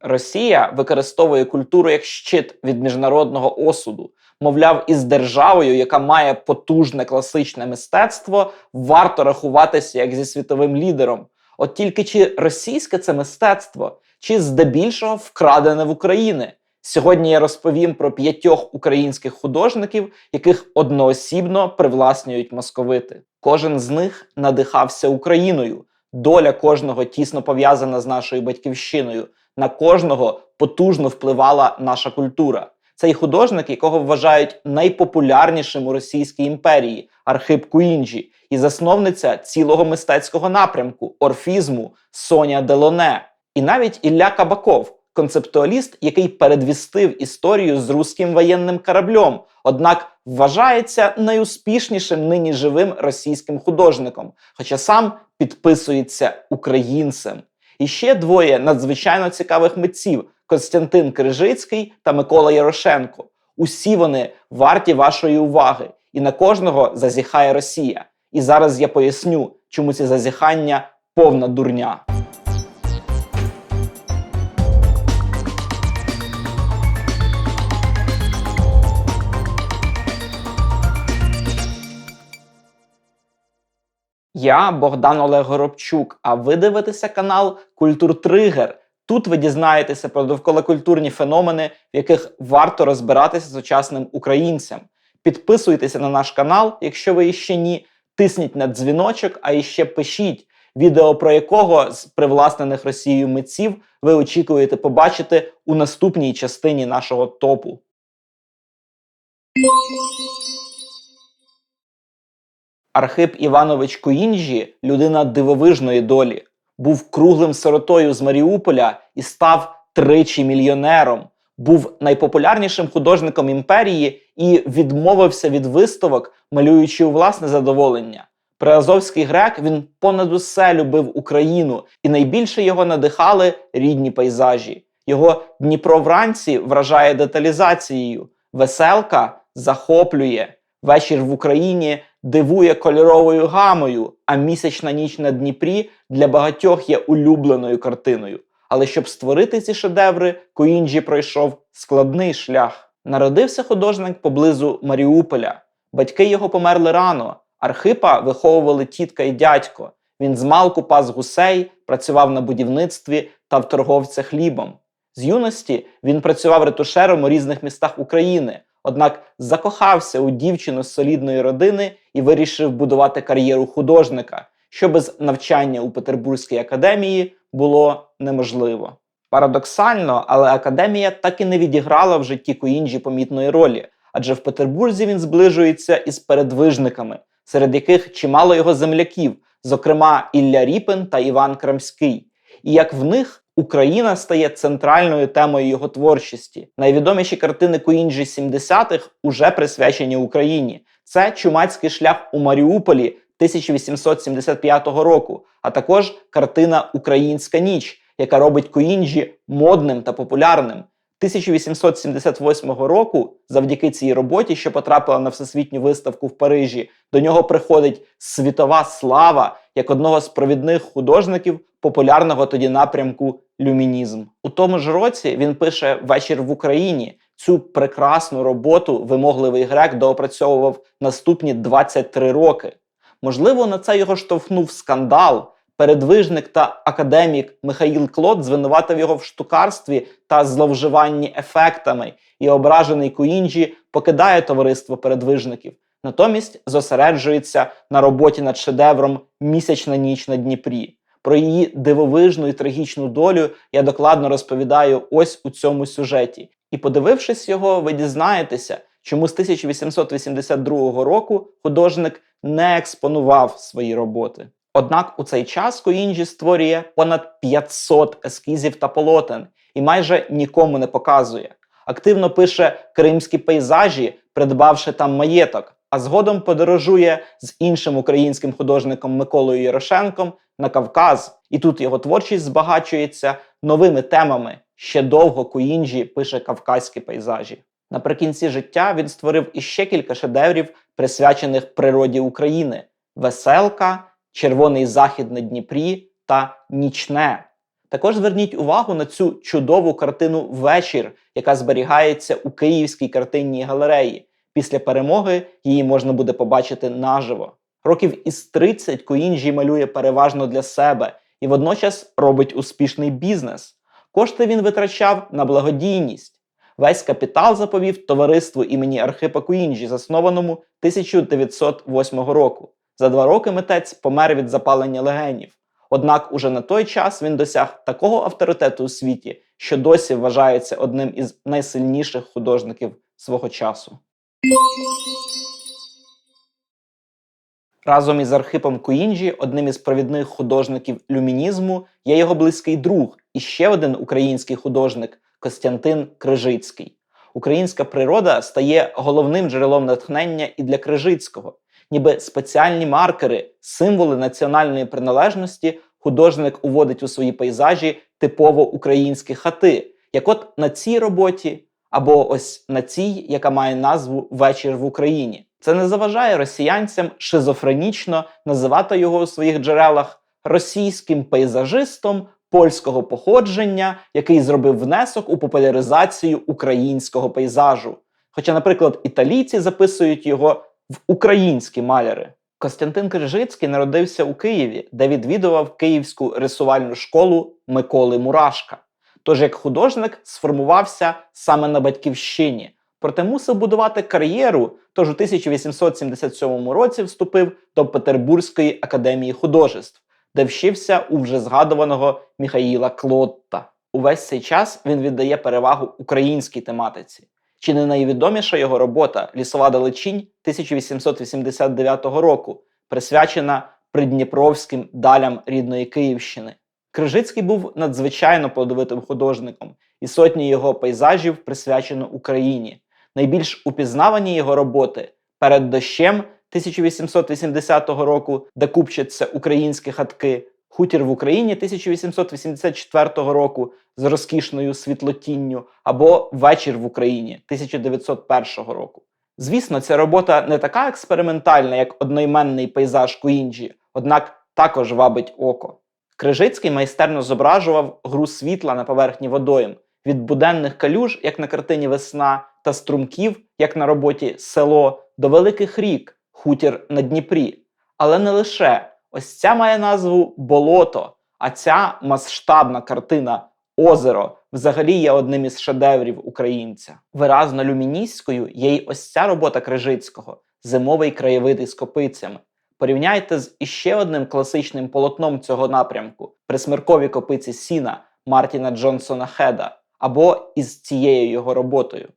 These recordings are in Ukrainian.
Росія використовує культуру як щит від міжнародного осуду. Мовляв, із державою, яка має потужне класичне мистецтво, варто рахуватися як зі світовим лідером. От тільки чи російське це мистецтво, чи здебільшого вкрадене в Україні? Сьогодні я розповім про п'ятьох українських художників, яких одноосібно привласнюють московити. Кожен з них надихався Україною. Доля кожного тісно пов'язана з нашою батьківщиною. На кожного потужно впливала наша культура. Цей художник, якого вважають найпопулярнішим у Російській імперії, Архип Куінджі, і засновниця цілого мистецького напрямку орфізму Соня Делоне, і навіть Ілля Кабаков, концептуаліст, який передвістив історію з руським воєнним кораблем, однак вважається найуспішнішим нині живим російським художником, хоча сам підписується українцем. І ще двоє надзвичайно цікавих митців: Костянтин Крижицький та Микола Ярошенко. Усі вони варті вашої уваги, і на кожного зазіхає Росія. І зараз я поясню, чому ці зазіхання повна дурня. Я Богдан Олег Горобчук. А ви дивитеся канал Культур Тригер. Тут ви дізнаєтеся про довколокультурні феномени, в яких варто розбиратися сучасним українцям. Підписуйтеся на наш канал, якщо ви іще ні. Тисніть на дзвіночок, а іще пишіть, відео про якого з привласнених Росією митців ви очікуєте побачити у наступній частині нашого топу. Архип Іванович Куінджі людина дивовижної долі, був круглим сиротою з Маріуполя і став тричі мільйонером, був найпопулярнішим художником імперії і відмовився від виставок, малюючи у власне задоволення. Приазовський грек він понад усе любив Україну, і найбільше його надихали рідні пейзажі. Його Дніпро вранці вражає деталізацією, веселка захоплює. Вечір в Україні дивує кольоровою гамою, а місячна ніч на Дніпрі для багатьох є улюбленою картиною. Але щоб створити ці шедеври, Коінджі пройшов складний шлях. Народився художник поблизу Маріуполя. Батьки його померли рано. Архипа виховували тітка і дядько. Він змалку пас гусей, працював на будівництві та в торговця хлібом. З юності він працював ретушером у різних містах України, однак закохався у дівчину з солідної родини і вирішив будувати кар'єру художника, що без навчання у Петербурзькій академії було неможливо. Парадоксально, але академія так і не відіграла в житті Куінджі помітної ролі, адже в Петербурзі він зближується із передвижниками, серед яких чимало його земляків, зокрема Ілля Ріпин та Іван Крамський. І як в них Україна стає центральною темою його творчості. Найвідоміші картини Куінджі 70-х уже присвячені Україні. Це чумацький шлях у Маріуполі 1875 року, а також картина Українська ніч, яка робить Куінджі модним та популярним. 1878 року, завдяки цій роботі, що потрапила на всесвітню виставку в Парижі, до нього приходить світова слава як одного з провідних художників популярного тоді напрямку люмінізм. У тому ж році він пише Вечір в Україні. Цю прекрасну роботу вимогливий грек доопрацьовував наступні 23 роки. Можливо, на це його штовхнув скандал. Передвижник та академік Михаїл Клод звинуватив його в штукарстві та зловживанні ефектами, і ображений Куінджі покидає товариство передвижників. Натомість зосереджується на роботі над шедевром Місячна ніч на Дніпрі. Про її дивовижну і трагічну долю я докладно розповідаю ось у цьому сюжеті. І подивившись його, ви дізнаєтеся, чому з 1882 року художник не експонував свої роботи. Однак у цей час Коінджі створює понад 500 ескізів та полотен і майже нікому не показує. Активно пише кримські пейзажі, придбавши там маєток, а згодом подорожує з іншим українським художником Миколою Ярошенком на Кавказ. І тут його творчість збагачується новими темами. Ще довго Куінджі пише кавказькі пейзажі. Наприкінці життя він створив іще кілька шедеврів, присвячених природі України: Веселка, Червоний захід на Дніпрі та Нічне. Також зверніть увагу на цю чудову картину Вечір, яка зберігається у Київській картинній галереї. Після перемоги її можна буде побачити наживо. Років із 30 Коінджі малює переважно для себе і водночас робить успішний бізнес. Кошти він витрачав на благодійність. Весь капітал заповів товариству імені Архипа Куінджі, заснованому 1908 року. За два роки митець помер від запалення легенів. Однак уже на той час він досяг такого авторитету у світі, що досі вважається одним із найсильніших художників свого часу. Разом із Архипом Куінджі, одним із провідних художників люмінізму, є його близький друг і ще один український художник Костянтин Крижицький. Українська природа стає головним джерелом натхнення і для Крижицького, ніби спеціальні маркери, символи національної приналежності художник уводить у свої пейзажі типово українські хати, як от на цій роботі, або ось на цій, яка має назву Вечір в Україні. Це не заважає росіянцям шизофренічно називати його у своїх джерелах російським пейзажистом польського походження, який зробив внесок у популяризацію українського пейзажу. Хоча, наприклад, італійці записують його в українські маляри. Костянтин Крижицький народився у Києві, де відвідував Київську рисувальну школу Миколи Мурашка. Тож як художник сформувався саме на батьківщині, проте мусив будувати кар'єру. Тож у 1877 році вступив до Петербурзької академії художеств, де вчився у вже згадуваного Міхаїла Клотта. Увесь цей час він віддає перевагу українській тематиці. Чи не найвідоміша його робота Лісова далечінь 1889 року, присвячена придніпровським далям рідної Київщини. Крижицький був надзвичайно плодовитим художником, і сотні його пейзажів присвячено Україні. Найбільш упізнавані його роботи перед дощем 1880 року, де купчаться українські хатки, Хутір в Україні 1884 року з розкішною світлотінню, або Вечір в Україні 1901 року. Звісно, ця робота не така експериментальна, як одноіменний пейзаж Куінджі, однак також вабить око. Крижицький майстерно зображував гру світла на поверхні водойм, від буденних калюж, як на картині Весна, та струмків, як на роботі село, до великих рік, хутір на Дніпрі. Але не лише ось ця має назву Болото, а ця масштабна картина Озеро взагалі є одним із шедеврів українця. Виразно люміністською є й ось ця робота Крижицького зимовий краєвид із копицями. Порівняйте з іще одним класичним полотном цього напрямку присмиркові копиці Сіна Мартіна Джонсона Хеда або із цією його роботою.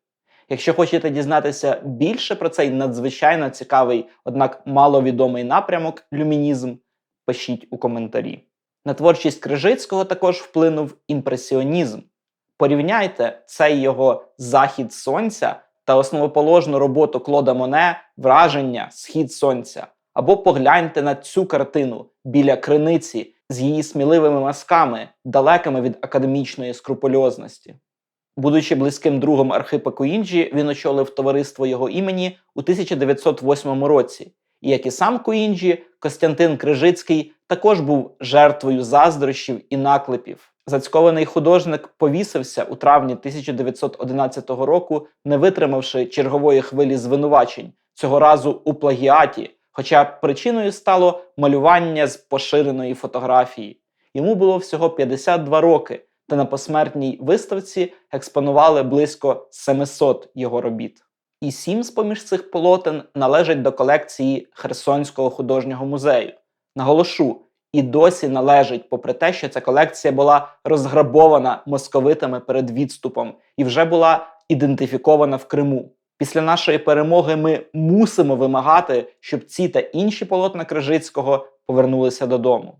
Якщо хочете дізнатися більше про цей надзвичайно цікавий, однак маловідомий напрямок люмінізм, пишіть у коментарі. На творчість Крижицького також вплинув імпресіонізм. Порівняйте цей його захід сонця та основоположну роботу Клода Моне Враження Схід сонця. Або погляньте на цю картину біля криниці з її сміливими мазками, далекими від академічної скрупульозності. Будучи близьким другом Архипа Куінджі, він очолив товариство його імені у 1908 році. І як і сам Куінджі, Костянтин Крижицький також був жертвою заздрощів і наклепів. Зацькований художник повісився у травні 1911 року, не витримавши чергової хвилі звинувачень, цього разу у плагіаті. Хоча причиною стало малювання з поширеної фотографії. Йому було всього 52 роки, та на посмертній виставці експонували близько 700 його робіт. І сім з поміж цих полотен належать до колекції Херсонського художнього музею. Наголошу, і досі належить, попри те, що ця колекція була розграбована московитами перед відступом і вже була ідентифікована в Криму. Після нашої перемоги ми мусимо вимагати, щоб ці та інші полотна Крижицького повернулися додому.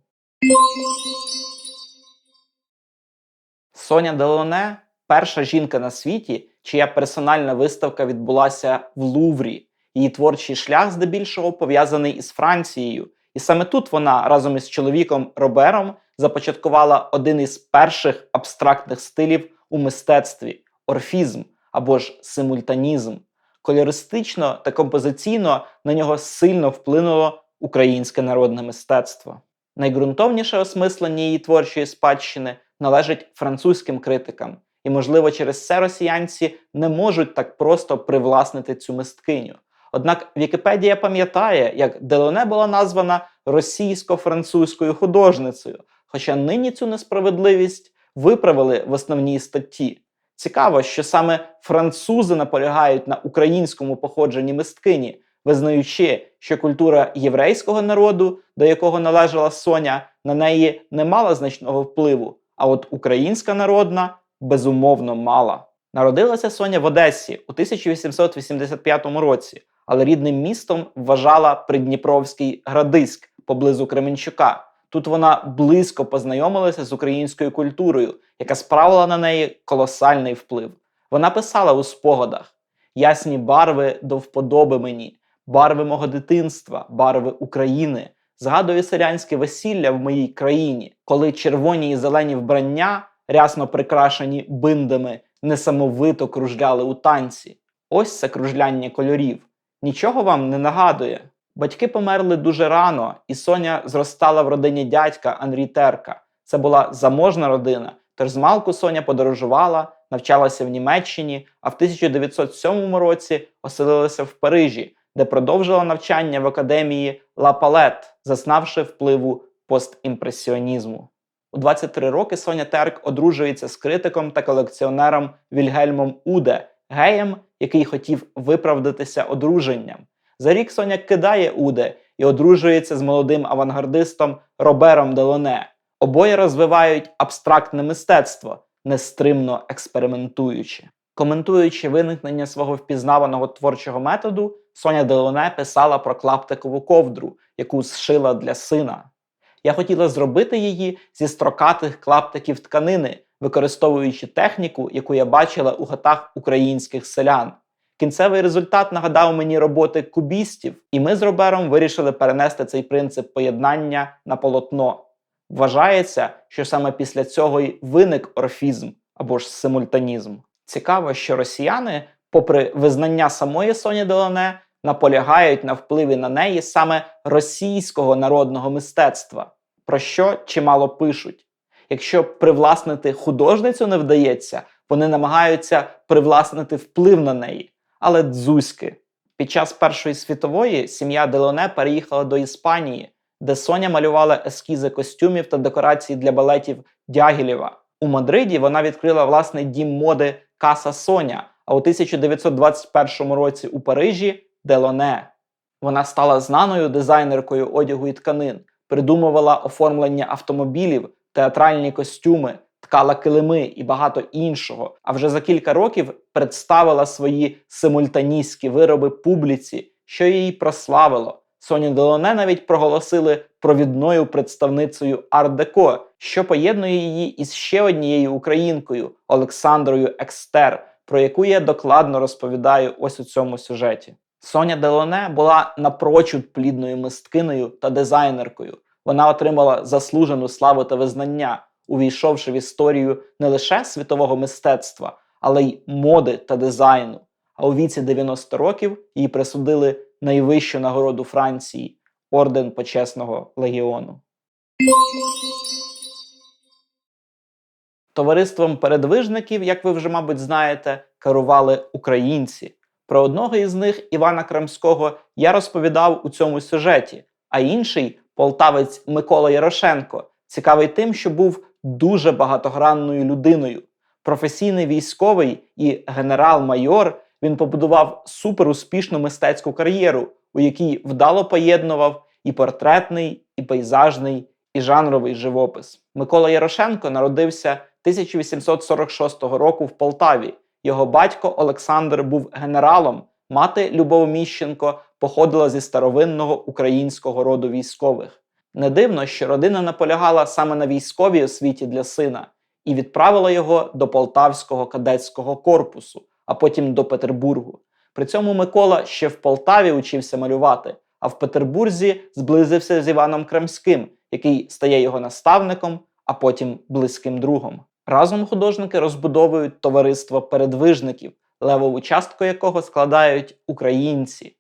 Соня Делоне перша жінка на світі, чия персональна виставка відбулася в Луврі. Її творчий шлях здебільшого пов'язаний із Францією. І саме тут вона разом із чоловіком Робером започаткувала один із перших абстрактних стилів у мистецтві орфізм або ж симультанізм. Кольористично та композиційно на нього сильно вплинуло українське народне мистецтво. Найґрунтовніше осмислення її творчої спадщини належить французьким критикам, і, можливо, через це росіянці не можуть так просто привласнити цю мисткиню. Однак Вікіпедія пам'ятає, як Делоне була названа російсько-французькою художницею, хоча нині цю несправедливість виправили в основній статті. Цікаво, що саме французи наполягають на українському походженні мисткині, визнаючи, що культура єврейського народу, до якого належала Соня, на неї не мала значного впливу. А от українська народна безумовно мала. Народилася Соня в Одесі у 1885 році, але рідним містом вважала Придніпровський Градиськ поблизу Кременчука. Тут вона близько познайомилася з українською культурою, яка справила на неї колосальний вплив. Вона писала у спогадах: ясні барви до вподоби мені, барви мого дитинства, барви України. Згадую селянське весілля в моїй країні, коли червоні і зелені вбрання, рясно прикрашені биндами, несамовито кружляли у танці. Ось це кружляння кольорів. Нічого вам не нагадує. Батьки померли дуже рано, і Соня зростала в родині дядька Андрій Терка. Це була заможна родина. Тож змалку Соня подорожувала, навчалася в Німеччині, а в 1907 році оселилася в Парижі, де продовжила навчання в академії Ла Палет, зазнавши впливу постімпресіонізму. У 23 роки Соня Терк одружується з критиком та колекціонером Вільгельмом Уде, геєм, який хотів виправдатися одруженням. За рік Соня кидає Уде і одружується з молодим авангардистом Робером Делоне. Обоє розвивають абстрактне мистецтво, нестримно експериментуючи. Коментуючи виникнення свого впізнаваного творчого методу, Соня Делоне писала про клаптикову ковдру, яку зшила для сина. Я хотіла зробити її зі строкатих клаптиків тканини, використовуючи техніку, яку я бачила у хатах українських селян. Кінцевий результат нагадав мені роботи кубістів, і ми з Робером вирішили перенести цей принцип поєднання на полотно. Вважається, що саме після цього й виник орфізм або ж симультанізм. Цікаво, що росіяни, попри визнання самої Соні Делоне, наполягають на впливі на неї саме російського народного мистецтва, про що чимало пишуть. Якщо привласнити художницю не вдається, вони намагаються привласнити вплив на неї. Але дзузьки. Під час Першої світової сім'я Делоне переїхала до Іспанії, де Соня малювала ескізи костюмів та декорацій для балетів Дягілєва. У Мадриді вона відкрила власний дім моди Каса Соня, а у 1921 році у Парижі Делоне. Вона стала знаною дизайнеркою одягу і тканин, придумувала оформлення автомобілів, театральні костюми, ткала килими і багато іншого. А вже за кілька років представила свої симультаністські вироби публіці, що її прославило. Соню Делоне навіть проголосили провідною представницею арт-деко, що поєднує її із ще однією українкою Олександрою Екстер, про яку я докладно розповідаю ось у цьому сюжеті. Соня Делоне була напрочуд плідною мисткиною та дизайнеркою. Вона отримала заслужену славу та визнання, увійшовши в історію не лише світового мистецтва, але й моди та дизайну. А у віці 90 років їй присудили найвищу нагороду Франції орден почесного легіону. Товариством передвижників, як ви вже, мабуть, знаєте, керували українці. Про одного із них, Івана Крамського, я розповідав у цьому сюжеті, а інший полтавець Микола Ярошенко, цікавий тим, що був дуже багатогранною людиною. Професійний військовий і генерал-майор він побудував суперуспішну мистецьку кар'єру, у якій вдало поєднував і портретний, і пейзажний, і жанровий живопис. Микола Ярошенко народився 1846 року в Полтаві. Його батько Олександр був генералом, мати Любов Міщенко походила зі старовинного українського роду військових. Не дивно, що родина наполягала саме на військовій освіті для сина і відправила його до Полтавського кадетського корпусу, а потім до Петербургу. При цьому Микола ще в Полтаві учився малювати, а в Петербурзі зблизився з Іваном Кремським, який стає його наставником, а потім близьким другом. Разом художники розбудовують товариство передвижників, левову частку якого складають українці.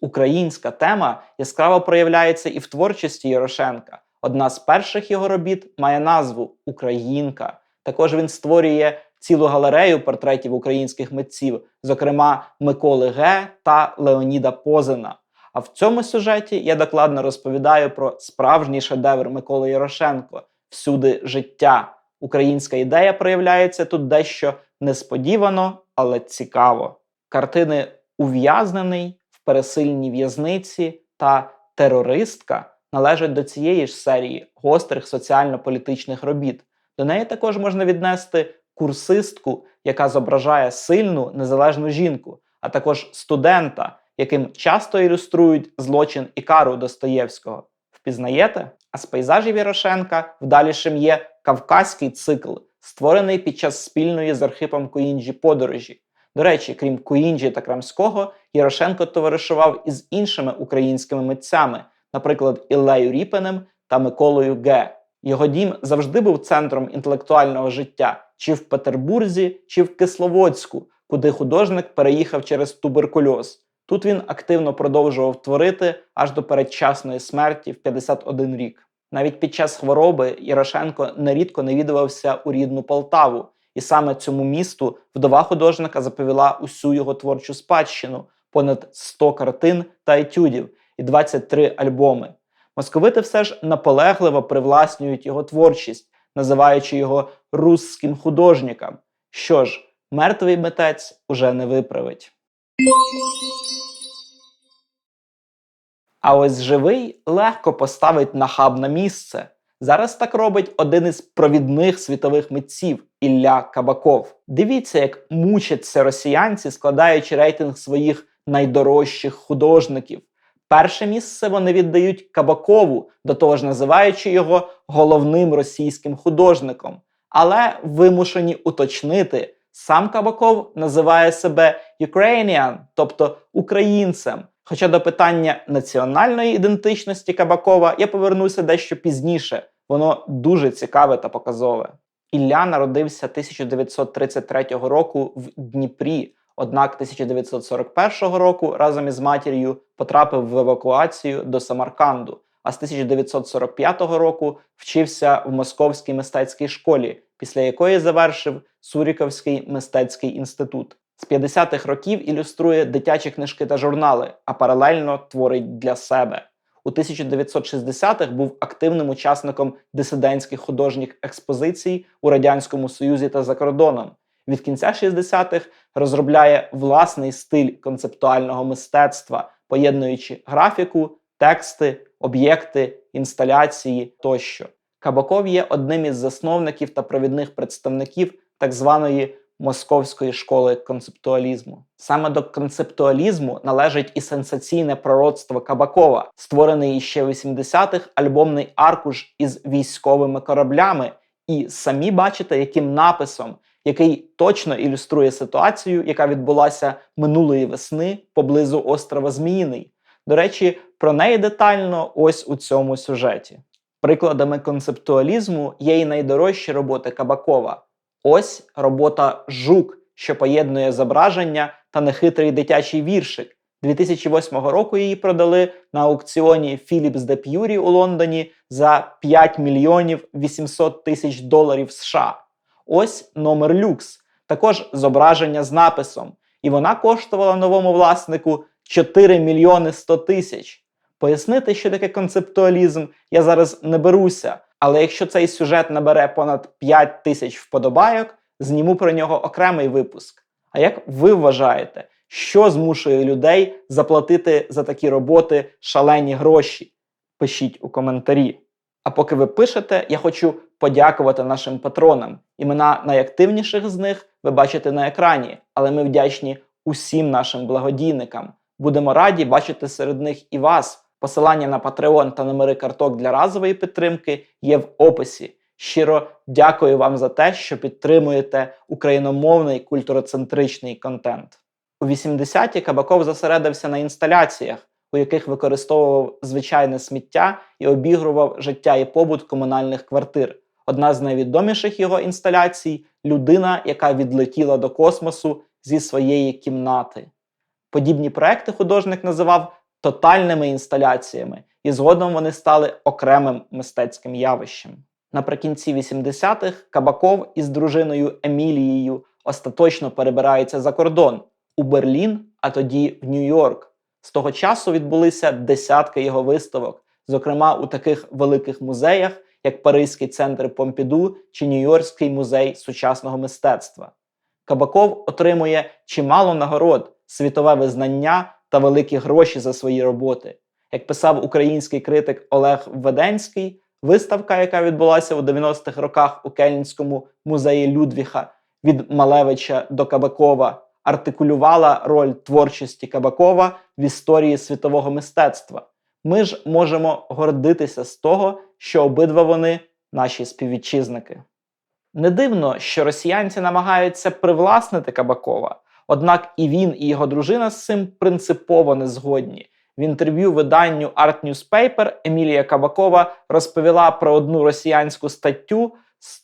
Українська тема яскраво проявляється і в творчості Ярошенка. Одна з перших його робіт має назву Українка. Також він створює цілу галерею портретів українських митців, зокрема Миколи Г. та Леоніда Позина. А в цьому сюжеті я докладно розповідаю про справжній шедевр Миколи Ярошенко всюди життя. Українська ідея проявляється тут дещо несподівано, але цікаво. Картини Ув'язнений в пересильній в'язниці та Терористка належать до цієї ж серії гострих соціально-політичних робіт. До неї також можна віднести курсистку, яка зображає сильну незалежну жінку, а також студента, яким часто ілюструють злочин і кару Достоєвського. Впізнаєте? А з пейзажів Ярошенка вдалішим є кавказький цикл, створений під час спільної з Архипом Коїнджі подорожі. До речі, крім Куінджі та Крамського, Ярошенко товаришував із іншими українськими митцями, наприклад, Іллею Ріпиним та Миколою Г. Його дім завжди був центром інтелектуального життя чи в Петербурзі, чи в Кисловодську, куди художник переїхав через туберкульоз. Тут він активно продовжував творити аж до передчасної смерті в 51 рік. Навіть під час хвороби Ярошенко нерідко навідувався у рідну Полтаву, і саме цьому місту вдова художника заповіла усю його творчу спадщину, понад 100 картин та етюдів і 23 альбоми. Московити все ж наполегливо привласнюють його творчість, називаючи його русським художником. Що ж, мертвий митець уже не виправить. А ось живий легко поставить нахаб на місце. Зараз так робить один із провідних світових митців Ілля Кабаков. Дивіться, як мучаться росіянці, складаючи рейтинг своїх найдорожчих художників. Перше місце вони віддають Кабакову, до того ж називаючи його головним російським художником. Але вимушені уточнити, сам Кабаков називає себе Ukrainian, тобто українцем. Хоча до питання національної ідентичності Кабакова я повернуся дещо пізніше, воно дуже цікаве та показове. Ілля народився 1933 року в Дніпрі, однак 1941 року разом із матір'ю потрапив в евакуацію до Самарканду, а з 1945 року вчився в Московській мистецькій школі, після якої завершив Суріковський мистецький інститут. З 50-х років ілюструє дитячі книжки та журнали, а паралельно творить для себе. У 1960-х був активним учасником дисидентських художніх експозицій у Радянському Союзі та за кордоном. Від кінця 60-х розробляє власний стиль концептуального мистецтва, поєднуючи графіку, тексти, об'єкти, інсталяції тощо. Кабаков є одним із засновників та провідних представників так званої Московської школи концептуалізму. Саме до концептуалізму належить і сенсаційне пророцтво Кабакова, створений іще в 80-х альбомний аркуш із військовими кораблями, і самі бачите, яким написом, який точно ілюструє ситуацію, яка відбулася минулої весни поблизу острова Зміїний. До речі, про неї детально ось у цьому сюжеті. Прикладами концептуалізму є і найдорожчі роботи Кабакова. Ось робота Жук, що поєднує зображення та нехитрий дитячий віршик. 2008 року її продали на аукціоні Philips de Puri у Лондоні за 5 мільйонів 800 тисяч доларів США. Ось номер люкс, також зображення з написом. І вона коштувала новому власнику 4 мільйони 100 тисяч. Пояснити, що таке концептуалізм, я зараз не беруся. Але якщо цей сюжет набере понад 5 тисяч вподобайок, зніму про нього окремий випуск. А як ви вважаєте, що змушує людей заплатити за такі роботи шалені гроші? Пишіть у коментарі. А поки ви пишете, я хочу подякувати нашим патронам. Імена найактивніших з них ви бачите на екрані, але ми вдячні усім нашим благодійникам. Будемо раді бачити серед них і вас. Посилання на Patreon та номери карток для разової підтримки є в описі. Щиро дякую вам за те, що підтримуєте україномовний культуроцентричний контент. У 80-ті Кабаков зосередився на інсталяціях, у яких використовував звичайне сміття і обігрував життя і побут комунальних квартир. Одна з найвідоміших його інсталяцій людина, яка відлетіла до космосу зі своєї кімнати. Подібні проекти художник називав тотальними інсталяціями, і згодом вони стали окремим мистецьким явищем. Наприкінці 80-х Кабаков із дружиною Емілією остаточно перебирається за кордон у Берлін, а тоді в Нью-Йорк. З того часу відбулися десятки його виставок, зокрема у таких великих музеях, як Паризький центр Помпіду чи Нью-Йоркський музей сучасного мистецтва. Кабаков отримує чимало нагород, світове визнання та великі гроші за свої роботи. Як писав український критик Олег Веденський, виставка, яка відбулася у 90-х роках у Кельнському музеї Людвіха від Малевича до Кабакова, артикулювала роль творчості Кабакова в історії світового мистецтва. Ми ж можемо гордитися з того, що обидва вони наші співвітчизники. Не дивно, що росіянці намагаються привласнити Кабакова, однак і він, і його дружина з цим принципово не згодні. В інтерв'ю виданню Art Newspaper Емілія Кабакова розповіла про одну росіянську статтю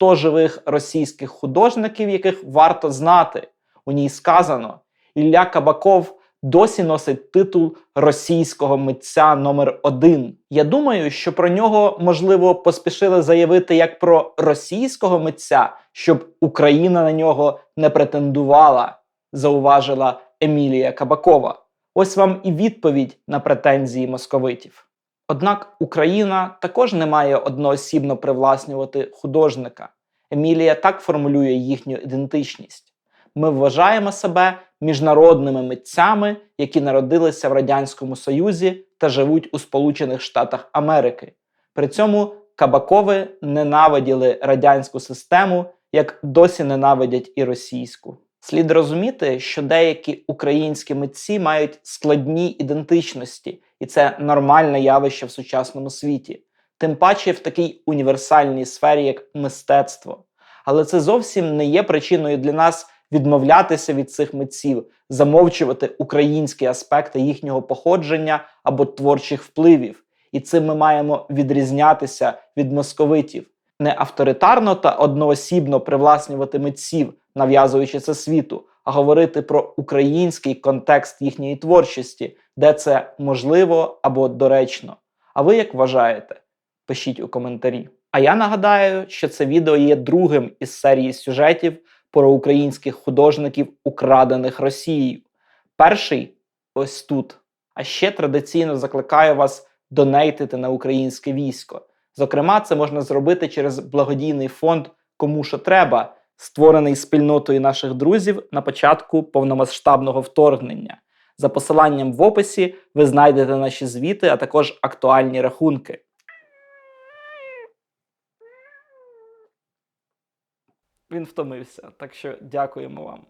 «100 живих російських художників, яких варто знати. У ній сказано: Ілля Кабаков досі носить титул російського митця номер один. Я думаю, що про нього можливо поспішили заявити як про російського митця, щоб Україна на нього не претендувала, зауважила Емілія Кабакова. Ось вам і відповідь на претензії московитів. Однак Україна також не має одноосібно привласнювати художника. Емілія так формулює їхню ідентичність. Ми вважаємо себе міжнародними митцями, які народилися в Радянському Союзі та живуть у Сполучених Штатах Америки. При цьому Кабакови ненавиділи радянську систему, як досі ненавидять і російську. Слід розуміти, що деякі українські митці мають складні ідентичності, і це нормальне явище в сучасному світі, тим паче в такій універсальній сфері, як мистецтво. Але це зовсім не є причиною для нас відмовлятися від цих митців, замовчувати українські аспекти їхнього походження або творчих впливів. І цим ми маємо відрізнятися від московитів, не авторитарно та одноосібно привласнювати митців, нав'язуючи це світу, а говорити про український контекст їхньої творчості, де це можливо або доречно. А ви як вважаєте? Пишіть у коментарі. А я нагадаю, що це відео є другим із серії сюжетів про українських художників, украдених Росією. Перший ось тут. А ще традиційно закликаю вас донейтити на українське військо. Зокрема, це можна зробити через благодійний фонд Кому що треба, створений спільнотою наших друзів на початку повномасштабного вторгнення. За посиланням в описі ви знайдете наші звіти, а також актуальні рахунки. Він втомився, так що дякуємо вам.